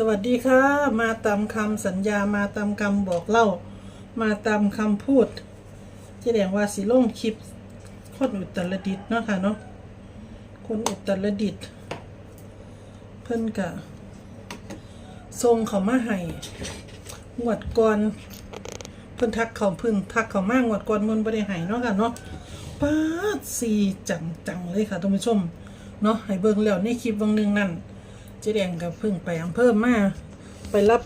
สวัสดีค่ะ มาตามคำสัญญามาตามคำบอกเล่า มาตามคำพูดเจ๊แดงว่าสิลงคลิปคนอุตรดิตถ์เนาะค่ะเนาะคนอุตรดิตเพิ่นกะทรงเขามาให้งวดก่อนเพิ่นทักเขาพึ่งทักเขามางวดก่อนมันบ่ได้ให้เนาะค่ะเนาะป้าสีจังจังเลยค่ะท่านผู้ชมเนาะให้เบิ่งแล้วในคลิปบางหนึงนั่น จ๊แดงกับเพิ่งไปอำเภอมาไปรับ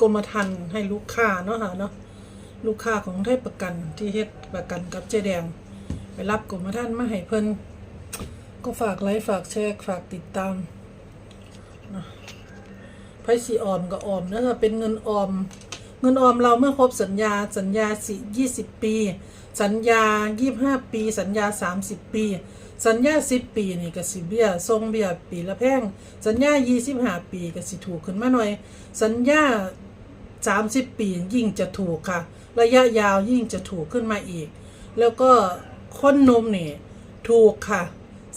กรมธรรม์ให้ลูกค้าเนาะค่ะเนาะลูกค้าของไทยประกันที่เฮ็ดประกันกับเจ๊แดง ไปรับกรมธรรม์มาให้เพิ่นก็ฝากไลค์ฝากแชร์ฝากติดตามนะไพ่สีออมก็ออมนะคะเป็นเงินออม เงินออมเราเมื่อครบสัญญาสัญญาสิยี่สิบปี สัญญายี่ห้าปี สัญญาสามสิบปี สัญญาสิบปีนี่ก็สิเบี้ยทรงเบี้ยปีละแพงสัญญายี่สิบห้าปีก็สิถูกขึ้นมาหน่อย สัญญาสามสิบปียิ่งจะถูกค่ะ ระยะยาวยิ่งจะถูกขึ้นมาอีก แล้วก็คนนมนี่ถูกค่ะ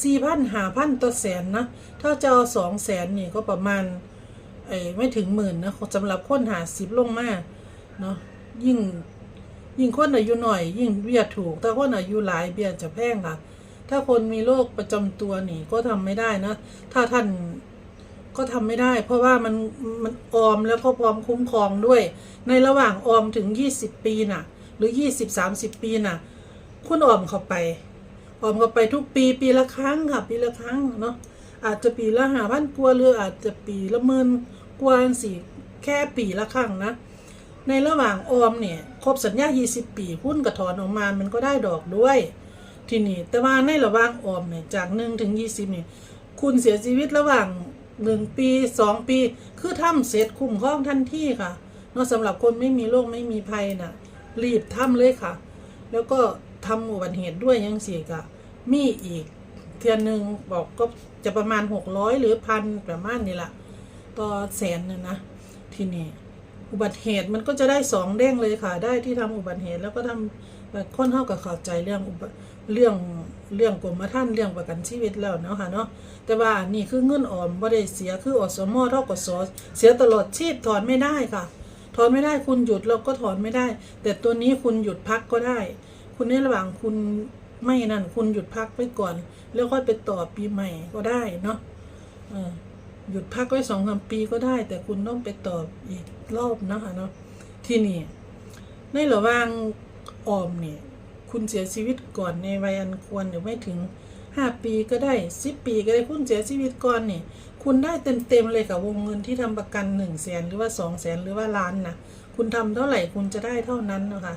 สี่พันหาพันต่อแสนนะ ถ้าจะเอาสองแสนนี่ก็ประมาณไอ้ไม่ถึงหมื่นนะสำหรับคนหาสิบลงมาเนาะยิ่งยิ่งคนอายุหน่อย ยิ่งเบี้ยถูกถ้าคนอายุหลายเบี้ยจะแพงค่ะ ถ้าคนมีโรคประจำตัวนี่ก็ทำไม่ได้นะ ถ้าท่านก็ทำไม่ได้ เพราะว่ามันมันออมแล้วก็พร้อมคุ้มครองด้วย ในระหว่างออมถึง 20 ปีน่ะ หรือ 20-30 ปีน่ะ คุณออมเข้าไป ออมเข้าไปทุกปีปีละครั้งค่ะ ปีละครั้งเนาะอาจจะปีละหาพันกว่าหรืออาจจะปีละหมื่นกว่าสี่แค่ปีละครั้งนะ ในระหว่างออมเนี่ยครบสัญญา 20 ปีหุ้นกระถอนออกมามันก็ได้ดอกด้วย ทีนี้แต่ว่าในระหว่างออมเนี่ยจาก1ถึง20เนี่ยคุณเสียชีวิตระหว่าง1ปี2ปี คือทำเสร็จคุ้มครองทันทีค่ะเนาะสำหรับคนไม่มีโรคไม่มีภัยน่ะ รีบทำเลยค่ะ แล้วก็ทำอุบัติเหตุด้วยยังเสียกะมีอีก เทียนหนึ่งบอกก็จะประมาณ600หรือพันประมาณนี้ละต่อแสนน่ะนะ ทีนี้อุบัติเหตุมันก็จะได้สองเด้งเลยค่ะ ได้ที่ทำอุบัติเหตุแล้วก็ทำค้นเท่ากับเข้าใจเรื่องอุบั เรื่องเรื่องกรมธรรม์เรื่องประกันชีวิตแล้วเนาะค่ะเนาะแต่ว่านนี่คือเงินออมบ่ได้เสียคืออสมเท่ากับสเสียตลอดชีพถอนไม่ได้ค่ะ ถอนไม่ได้คุณหยุดเราก็ถอนไม่ได้ แต่ตัวนี้คุณหยุดพักก็ได้ คุณในระหว่างคุณไม่นั่นคุณหยุดพักไว้ก่อน แล้วค่อยไปต่อปีใหม่ก็ได้เนาะหยุดพักไว้สองสามปีก็ได้ แต่คุณต้องไปตอบอีกรอบนะคะเนาะที่นี่ในระหว่างออมเนี่ย คุณเสียชีวิตก่อนในวัยอันควรหรือไม่ถึงห้าปีก็ได้สิบปีก็ได้คุณเสียชีวิตก่อนเนี่ยคุณได้เต็มเต็มๆเลยกับวงเงินที่ทำประกันหนึ่งแสนหรือว่าสองแสนหรือว่าล้านนะคุณทำเท่าไหร่คุณจะได้เท่านั้นนะคะ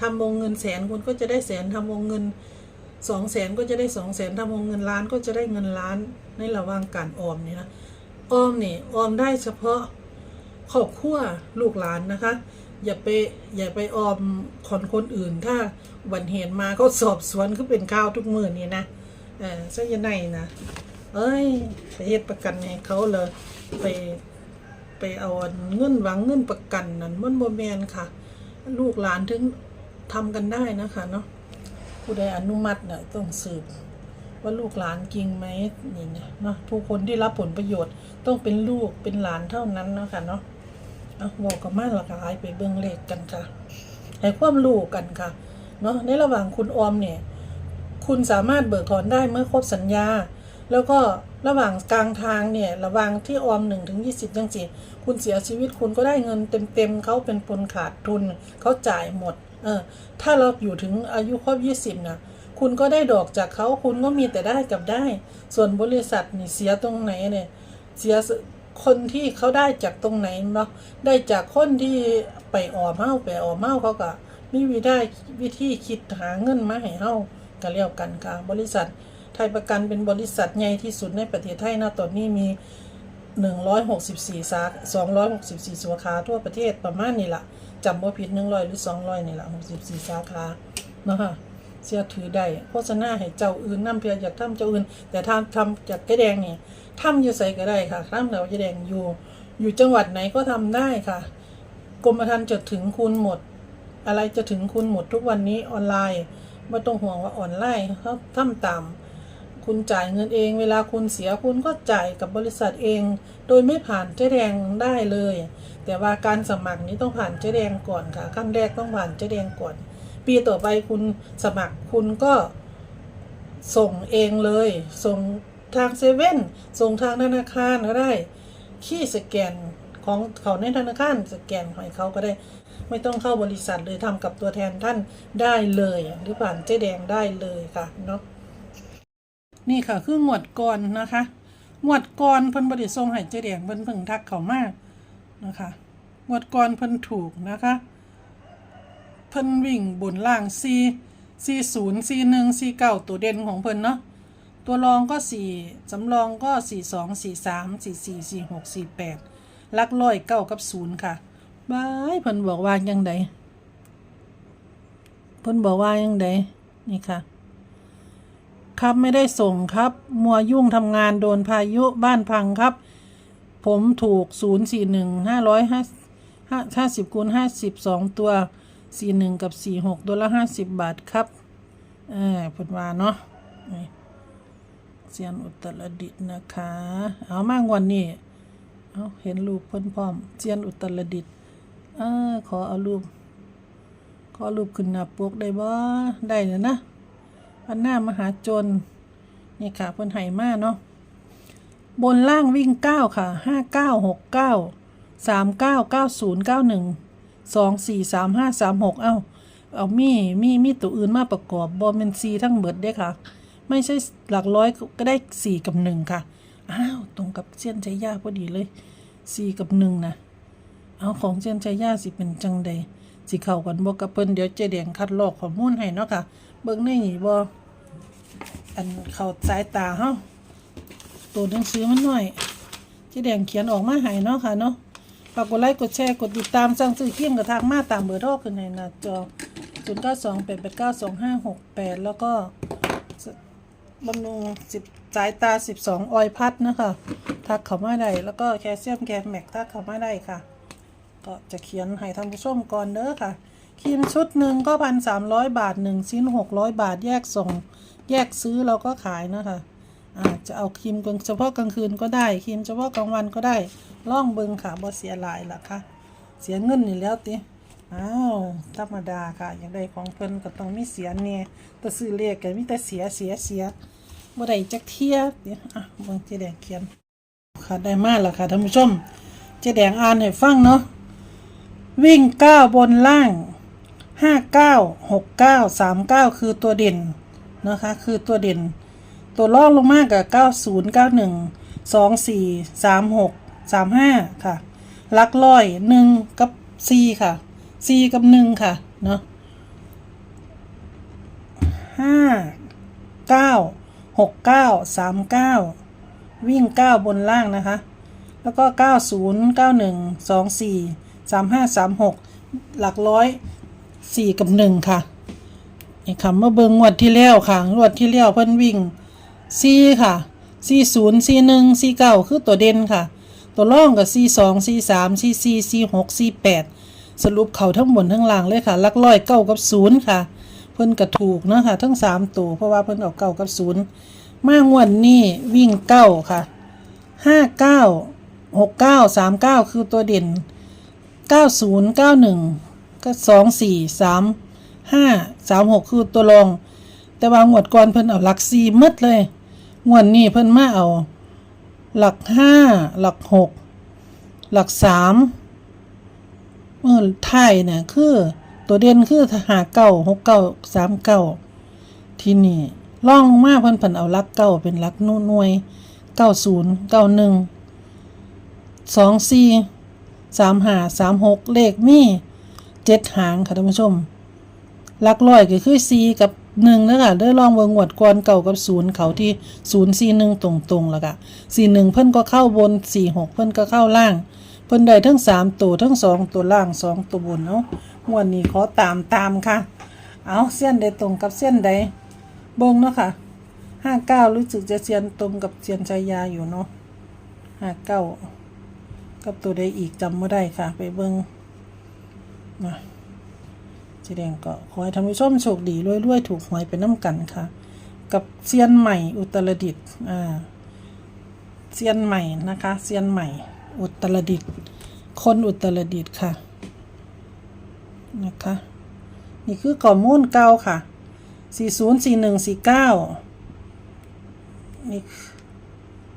ทำวงเงินแสนคุณก็จะได้แสนทำวงเงินสองแสนก็จะได้สองแสนทำวงเงินล้านก็จะได้เงินล้านในระหว่างการออมเนี่ยนะออมเนี่ยออมได้เฉพาะครอบครัวลูกหลานนะคะ อย่าไปอย่าไปออมคนคนอื่น ถ้าอุบันเหตุมาเขาสอบสวนก็เป็นข้าวทุกมือนี่นะเออซะยังไงนะเอ้ยไปเฮ็ดประกันให้เขาเลยไปไปเอาเงินหวังเงินประกันนั่นมันบ่แมนค่ะ ลูกหลานถึงทำกันได้นะคะเนาะผู้ใดอนุมัติเนี่ยต้องสืบว่าลูกหลานจริงไหมนี่นะเนาะผู้คนที่รับผลประโยชน์ต้องเป็นลูกเป็นหลานเท่านั้นนะคะเนาะ เอาบอกกับมาหลากหลายไปเบื้องเลขกันค่ะให้ความรู้กันค่ะ เนาะในระหว่างคุณออมเนี่ย คุณสามารถเบิกถอนได้เมื่อครบสัญญา แล้วก็ระหว่างกลางทางเนี่ย ระหว่างที่ออมหนึ่งถึงยี่สิบจังสิคุณเสียชีวิตคุณก็ได้เงินเต็มๆเขาเป็นผลขาดทุนเขาจ่ายหมด เออ ถ้าเราอยู่ถึงอายุครบยี่สิบนะคุณก็ได้ดอกจากเขาคุณก็มีแต่ได้กับได้ ส่วนบริษัทนี่เสียตรงไหนเนี่ย เสีย คนที่เขาได้จากตรงไหนเนาะได้จากคนที่ไปออมเมาไปออมเมาเขาก็มีวิธีวิธีคิดหาเงินมาให้เฮาก็เรียกกันค่ะบริษัท ไทยประกันเป็นบริษัทใหญ่ที่สุดในประเทศไทยนะตอนนี้มี 164 สา264 สาขาทั่วประเทศประมาณนี้ละจำว่าผิด100 หรือ 200 นี่ละ64 สาขาเนาะค่ะเสียถือได้โฆษณาให้เจ้าอื่นนำเพียอยากทำเจ้าอื่น แต่ทำทำจากแกแดงนี่ ทำอยู่ใส่ก็ได้ค่ะทำแล้วแกแดงอยู่ อยู่จังหวัดไหนก็ทำได้ค่ะ กรมธรรม์จะถึงคุณหมด อะไรจะถึงคุณหมดทุกวันนี้ออนไลน์ไม่ต้องห่วงว่าออนไลน์เขาทำตามคุณจ่ายเงินเอง เวลาคุณเสียคุณก็จ่ายกับบริษัทเอง โดยไม่ผ่านเจ๊แดงได้เลย แต่ว่าการสมัครนี้ต้องผ่านเจ๊แดงก่อนค่ะขั้นแรกต้องผ่านเจ๊แดงก่อน ปีต่อไปคุณสมัครคุณก็ส่งเองเลย ส่ง ทางเซเว่นส่งทางธนาคารก็ได้ขี้สแกนของเขาในธนาคารสแกนของเขาก็ได้ ไม่ต้องเข้าบริษัทเลยทำกับตัวแทนท่านได้เลย หรือผ่านเจ๊แดงได้เลยค่ะเนาะนี่ค่ะคืองวดก่อนนะคะงวดก่อนเพิ่นบริส่งให้เจ๊แดงเพิ่นเพิ่งทักเขามากนะคะงวดก่อนเพิ่นถูกนะคะเพิ่นวิ่งบนล่าง4 40 41 49ตัวเด่นของเพิ่นเนาะ ตัวรองก็สี่สำรองก็สี่สองสี่สามสี่สี่สี่หกสี่แปดลักร้อยเก้ากับศูนย์ค่ะบายเพิ่นบอกว่ายังไงเพิ่นบอกว่ายังไงนี่ค่ะ ครับไม่ได้ส่งครับ มัวยุ่งทำงานโดนพายุบ้านพังครับ ผมถูกศูนย์สี่หนึ่งห้าร้อยห้าห้าสิบคูณห้าสิบสองตัวสี่หนึ่งกับสี่หกตัวละห้าสิบบาทครับ เออเพิ่นว่าเนาะ เซียนอุตรดิตถ์นะคะ เอามากวันนี้เอาเห็นรูปเพิ่นพร้อมเซียนอุตรดิตถ์เออขอเอารูป ขอรูปขึ้นหน้าปกได้บ่ได้เนยนะอันหน้ามหาจนนี่ค่ะเพิ่นให้มาเนาะบนล่างวิ่งเก้าค่ะห้าเก้าหกเก้าสามเก้าเก้าศูนย์เก้าหนึ่งสองสี่สามห้าสามหกเอ้าเอามีมีมีตัวอื่นมาประกอบ บอมเป็นซีทั้งเบิดเด้ค่ะ ไม่ใช่หลักร้อยก็ได้สี่กับหนึ่งค่ะ อ้าว ตรงกับเส้นใจยาพอดีเลยสี่กับหนึ่งนะ เอาของเส้นใจยาสิเป็นจังใดสิเข้ากันบ่กับเพิ่นเดี๋ยวเจแดงคัดลอกข้อมูลให้เนาะค่ะ เบิ่งในนี่บ่อันเข้าสายตาเฮาตัวหนังสือมันหน่อยเจแดงเขียนออกมาให้เนาะค่ะเนาะฝากกดไลค์กดแชร์กดติดตามสั่งซื้อเคียงกับทางมาตามเบอร์โทรขึ้นให้หน้าจอ 0928892568 แล้วก็ บำรุงสิบสายตา 12 ออยพัดนะคะทักเขามาได้แล้วก็แคลเซียมแคมแม็กทักเขามาได้ค่ะ ก็จะเขียนให้ท่านผู้ชมก่อนเด้อค่ะครีมชุดหนึ่งก็พันสามร้อยบาทหนึ่งชิ้นหกร้อยบาทแยกส่ง แยกซื้อเราก็ขายนะคะอ่าจะเอาครีมเฉพาะกลางคืนก็ได้ครีมเฉพาะกลางวันก็ได้ล่องเบิงค่ะบ่เสียหลายล่ะค่ะ เสียเงินนี่แล้วติอ้าวธรรมดาค่ะอย่างใดของเพิ่นก็ต้องมีเสียเนี่ยแต่ซื้อเลขก็มีแต่เสียเสียเสีย บ่ได้จักเทียเดี๋ยวอะเบิ่งเจ๊แดงเขียนค่ะได้มากแล้วค่ะท่านผู้ชมเจ๊แดงอ่านให้ฟังเนาะวิ่งเก้าบนล่างห้าเก้าหกเก้าสามเก้าคือตัวเด่นนะคะคือตัวเด่น ตัวล่องลงมากกับเก้าศูนย์เก้าหนึ่งสองสี่สามหกสามห้าค่ะลักร้อยหนึ่งกับสี่ค่ะสี่กับหนึ่งค่ะเนาะห้าเก้า หกเก้าสามเก้าวิ่งเก้าบนล่างนะคะ แล้วก็เก้าศูนย์เก้าหนึ่งสองสี่สามห้าสามหกหลักร้อยสี่กับหนึ่งค่ะนี่ค่ะเมื่อเบิงงวดที่แล้วค่ะงวดที่แล้วเพิ่นวิ่งสี่ค่ะสี่ศูนย์สี่หนึ่งสี่เก้าคือตัวเด่นค่ะ ตัวร่องกับสี่สองสี่สามสี่สี่สี่หกสี่แปดสรุปเขาทั้งบนทั้งล่างเลยค่ะลักร้อยเก้ากับศูนย์ค่ะ เพิ่นกระถูกเนาะค่ะทั้งสามตัวเพราะว่าเพิ่นเอาเก้ากับศูนย์มางวดนี้วิ่งเก้าค่ะห้าเก้าหกเก้าสามเก้าคือตัวเด่นเก้าศูนย์เก้าหนึ่งก็สองสี่สามห้าสามหกคือตัวรอง แต่ว่างวดก่อนเพิ่นเอาหลักสี่หมดเลยงวดนี้เพิ่นมาเอา หลักห้าหลักหกหลักสามเมื่อไทยเนี่ยคือ ตัวเด่นคือหาเก้าหกเก้าสามเก้าที่นี่ล่องลงมาเพิ่นเพิ่นเอาลักเก้าเป็นลักหน่วยเก้าศูนย์เก้าหนึ่งสองสี่สามห้าสามหกเลขมี่เจ็ดหางค่ะท่านผู้ชมลักร้อยก็คือสี่กับหนึ่งแล้วค่ะเด้ลองเบิงงวดก่อนเก่ากับศูนย์เขาที่ศูนย์สี่หนึ่งตรงๆแล้วก็สี่หนึ่งเพิ่นก็เข้าบนสี่หกเพิ่นก็เข้าล่าง เพิ่นได้ทั้งสามตัวทั้งสองตัวล่างสองตัวบนเนาะ งวดนี้ขอตามตามค่ะ เอาเส้นใดตรงกับเส้นใดเบิ่งเนาะค่ะห้าเก้ารู้สึกจะเสียนตรงกับเสียนชายาอยู่เนาะห้าเก้ากับตัวใดอีกจำไม่ได้ค่ะ ไปเบิ่งนะสีแดงก็ขอให้ท่านผู้ชมโชคดีรวยๆถูกหวยไปน้ำกันค่ะ กับเซียนใหม่อุตรดิตถ์อ่าเซียนใหม่นะคะเซียนใหม่อุตรดิตถ์คนอุตรดิตถ์ค่ะ นะคะ นี่คือข้อมูลเก่าค่ะ 404149 นี่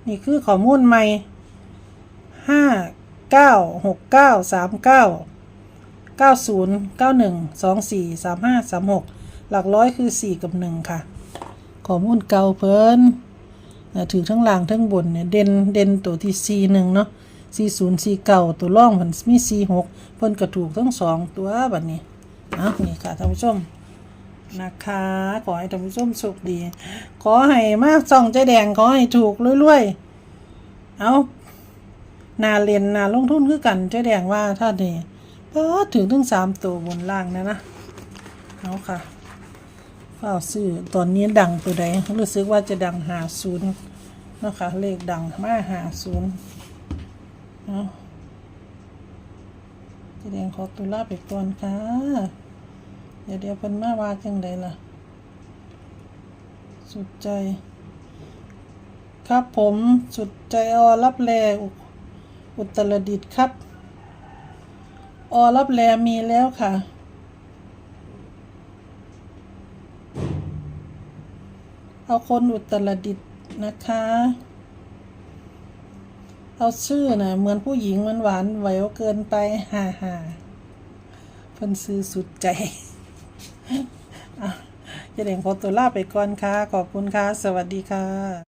นี่คือข้อมูลใหม่ห้าเก้าหกเก้าสามเก้าเก้าศูนย์เก้าหนึ่งสองสี่สามห้าสามหกหลักร้อยคือสี่กับหนึ่งค่ะ ข้อมูลเก่าเพิ่นถือทั้งล่างทั้งบนเนี่ยเด่นเด่นตัวที่สี่หนึ่งเนาะ สี่ศูนย์สี่เก้าตัวร่องมันมีสี่หกเพิ่นก็ถูกทั้งสองตัวแบัดนี้เอานี่ค่ะท่านผู้ชมนะคะขอให้ท่านผู้ชมโชคดี ขอให้มากส่องใจแดงขอให้ถูกรวยๆเอานาเรียนนาลงทุนคือกันใจแดงว่าถ้านี่พอถึงถึงสามตัวบนล่างนะนะเอาค่ะเฝ้าซื้อตอนนี้ดังตัวใดรู้สึกว่าจะดังหาศูนย์นะคะเลขดังมาหาศูนย์ เอาใจแดงขอตัวลาไปก่อนค่ะ เดี๋ยวเดี๋ยวเพิ่นมาว่าจังไดล่ะ สุดใจ ครับผมสุดใจอรับแลอุอุตรดิตถ์ครับอรับแลมีแล้วค่ะ เอาคนอุตรดิตถ์นะคะ เอาชื่อนะเหมือนผู้หญิงมันหวานไหววเกินไปฮ่าฮ่าเพิ่นซื้อสุดใจอะจะเด่งขอตัวลาไปก่อนค่ะ ขอบคุณค่ะ สวัสดีค่ะ